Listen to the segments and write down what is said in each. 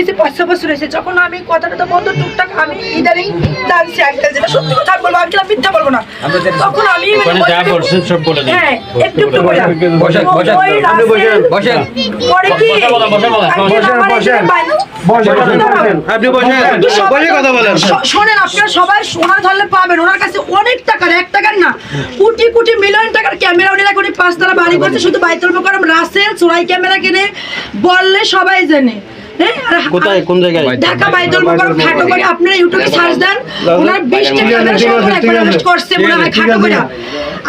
এই পাঁচশো বছর হয়েছে যখন আমি কথাটা তো বন্ধ টুকটাক আমি জানছি যেটা সত্যি কথা বলব আমি মিথ্যা বলব না। তখন মানে। হ্যাঁ একটু একটু। পরে কি? শোনেন আপনারা সবাই সোনা ধরলে পাবেন। ওনার কাছে অনেক টাকার এক টাকার না কোটি কোটি মিলিয়ন টাকার ক্যামেরা উনি এখন পাঁচতলা বাড়ি করছে শুধু বাইতুল মোকাররম রাসেল চোরাই ক্যামেরা কিনে বললে সবাই জানে। কোথায়? কোন জায়গায়? ঢাকা বাইতুল মোকাররম খাটো করে আপনারা ইউটিউবে সার্চ দেন। ওনার বিশটা ক্যামেরা সহ ওনার একবার arrest করছে মনে হয় খাটো করে।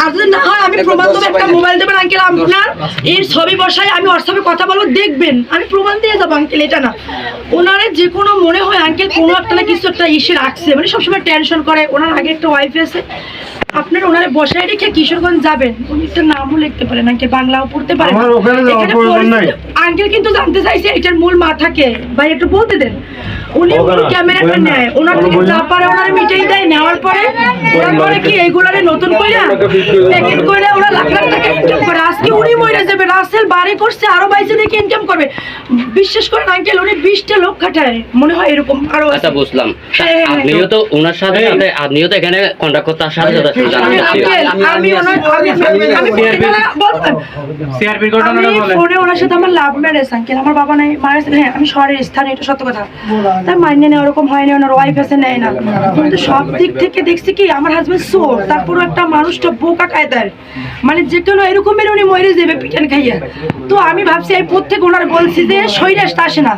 আর যদি না হয় আমি প্রমাণ দেবো একটা মোবাইল দেবেন আঙ্কেল আপনার। এই ছবি বসায় আমি হোয়াটসঅ্যাপে কথা বলব দেখবেন। আমি প্রমাণ দিয়ে যাব আঙ্কেল এটা না। ওনারে যে কোনো মনে হয় আঙ্কেল কোনো একটা না কিছু একটা ইসে রাখছে। মানে সবসময় টেনশন করে। ওনার আগে একটা ওয়াইফ আছে। আপনার ওনারে বসায় রেখে কিশোরগঞ্জ যাবেন। উনি একটা নামও লিখতে পারেন আঙ্কেল বাংলাও পড়তে পারেন আমার ওখানে যাওয়ার প্রয়োজন নাই। আঙ্কেল কিন্তু জানতে চাইছে এটার মূল মাথাকে। ভাই একটু বলতে দেন। উনি ক্যামেরাটা নেয়। ওনার থেকে যা পারে ওনার মিটাই দেয় নেওয়ার পরে ওনার পরে কি এইগুলারে নতুন কইরা প্যাকেট কইরা ওরা লাখ লাখ টাকা ইনকাম করে। আজকে উনি মরে যাবে। রাসেল বাড়ি করছে আরও বাইসে দেখে ইনকাম করবে। বিশ্বাস করেন আঙ্কেল উনি বিশটা লোক খাটায় মনে হয় এরকম আরও আচ্ছা বুঝলাম। তা হ্যাঁ, হ্যাঁ। আপনিও তো ওনার সাথে আপনিও তো এখানে কন্ট্যাক্ট করতে আসার আমি ওনার আমি বলবেন। সিআরপির ফোনে ওনার সাথে আমার লাভ ম্যারেজ আঙ্কেল আমার বাবা নাই মারা গেছে হ্যাঁ আমি শহরের স্থানে এটা সত্য কথা। তাই মাইনে নেই ওরকম হয়নি ওনার ওয়াইফ আছে নেয় না। কিন্তু সব দিক থেকে দেখছি কি আমার হাজবেন্ড সোর তারপর একটা মানুষটা বোকা কায়দার। মানে যে কোনো এরকমের উনি মরে যাবে পিটান খাইয়া। তো আমি ভাবছি এই প্রত্যেক ওনার বলছি যে সৈরাসটা আসে না।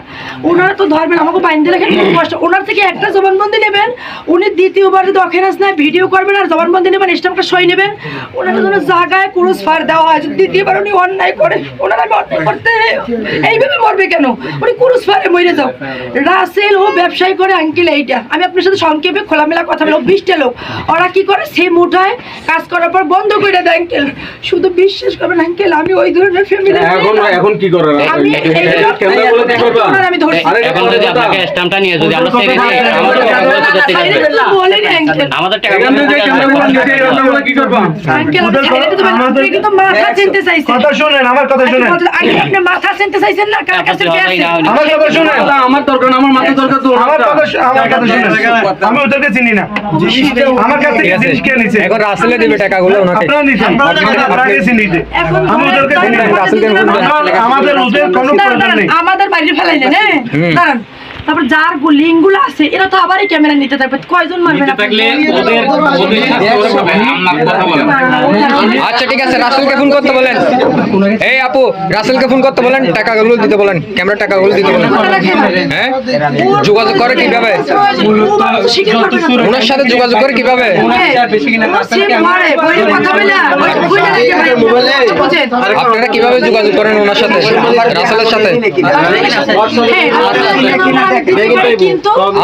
ওনারা তো ধরবেন আমাকে বাইন্দে রাখেন খুব কষ্ট ওনার থেকে একটা জবানবন্দি নেবেন উনি দ্বিতীয়বার যদি অখেরাস না ভিডিও করবেন আর জবানবন্দি নেবেন স্টাম্পটা সই নেবেন। ওনার জন্য জায়গায় ক্রুশ ফার দেওয়া হয় যদি দ্বিতীয়বার উনি অন্যায় করে ওনার আমি অন্যায় করতে এইভাবে মরবে কেন? উনি ক্রুশ ফারে মরে যাও। রাসেল ও ব্যবসায়ী করে আঙ্কেল এইটা। আমি আপনার সাথে সংক্ষেপে খোলামেলা কথা বলব। বিশটা লোক। ওরা কি করে? সে মুঠায় কাজ করার পর বন্ধ করে দেয় আঙ্কেল শুধু বিশ্বাস করবেন আঙ্কেল আমি ওই ধরনের ফ্যামিলি এখন এখন কি করেন আমি ধরছি। এখন যদি আপনাকে স্ট্যাম্পটা নিয়ে যদি আমরা ছেড়ে দিই আমাদের টাকা কথা শুনেন আমার কথা শুনেন। আমার কথা শুনেন। আমার দরকার তো আমার কথা শু- শুনেন আমি ওদেরকে চিনি না। আমার কাছ থেকে জিনিস কে নিছে? এখন রাসেলে দিবে টাকাগুলো ওনাকে। আপনারা নিছেন। আপনারা গেছি নিতে আমি ওদেরকে চিনি না। রাসেলকে আমাদের ওদের কোনো প্রয়োজন নেই। আমাদের বাড়ি ফেলাইলেন হ্যাঁ? তারপর যার লিঙ্কগুলো আছে এরা তো আবারই ক্যামেরা নিতে থাকবে। কয়জন বলেন আচ্ছা ঠিক আছে রাসেলকে ফোন করতে বলেন। এই আপু রাসেলকে ফোন করতে বলেন টাকাগুলো দিতে বলেন ক্যামেরা টাকাগুলো দিতে বলেন। হ্যাঁ? যোগাযোগ করে কীভাবে? ওনার সাথে যোগাযোগ করে কীভাবে? আপনারা কীভাবে যোগাযোগ করেন ওনার সাথে? রাসেলের সাথে?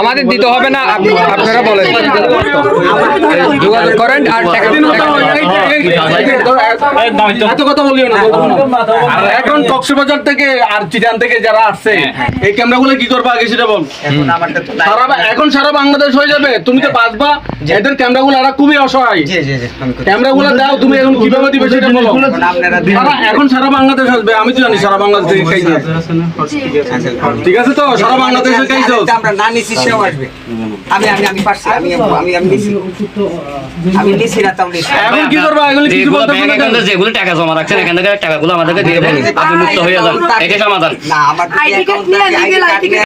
আমাদের দিতে হবে না আপনারা বলেন। যোগাযোগ করেন আর টাকা এত কথা বলিও না এখন কক্সবাজার থেকে আর চিটান থেকে যারা আসছে এই ক্যামেরাগুলো কি করবা আগে সেটা বল। সারা এখন সারা বাংলাদেশ হয়ে যাবে তুমি তো বাঁচবা এদের ক্যামেরাগুলো এরা খুবই অসহায়। ক্যামেরাগুলো দাও তুমি এখন কীভাবে দিবে সেটা বলো। সারা এখন সারা বাংলাদেশ আসবে আমি তো জানি সারা বাংলাদেশ থেকে খাইছে। ঠিক আছে তো? সারা বাংলাদেশে খাইছো? আমরা না নিছি সেও আসবে। আমি আমি আমি পারছি আমি আমি আমি নিছি। আমি নিছি না তাও নিছি এখন কি করবা? এগুলো কিছু যেগুলো বলতে ব্যাংক না অ্যাকাউন্টে যেগুলো টাকা জমা রাখছেন এখান থেকে টাকাগুলো আমাদেরকে দিয়ে দেন আপনি মুক্ত হয়ে যান। এটা সমাধান। না আমার আইডি কার্ড নিয়ে আইডি কার্ড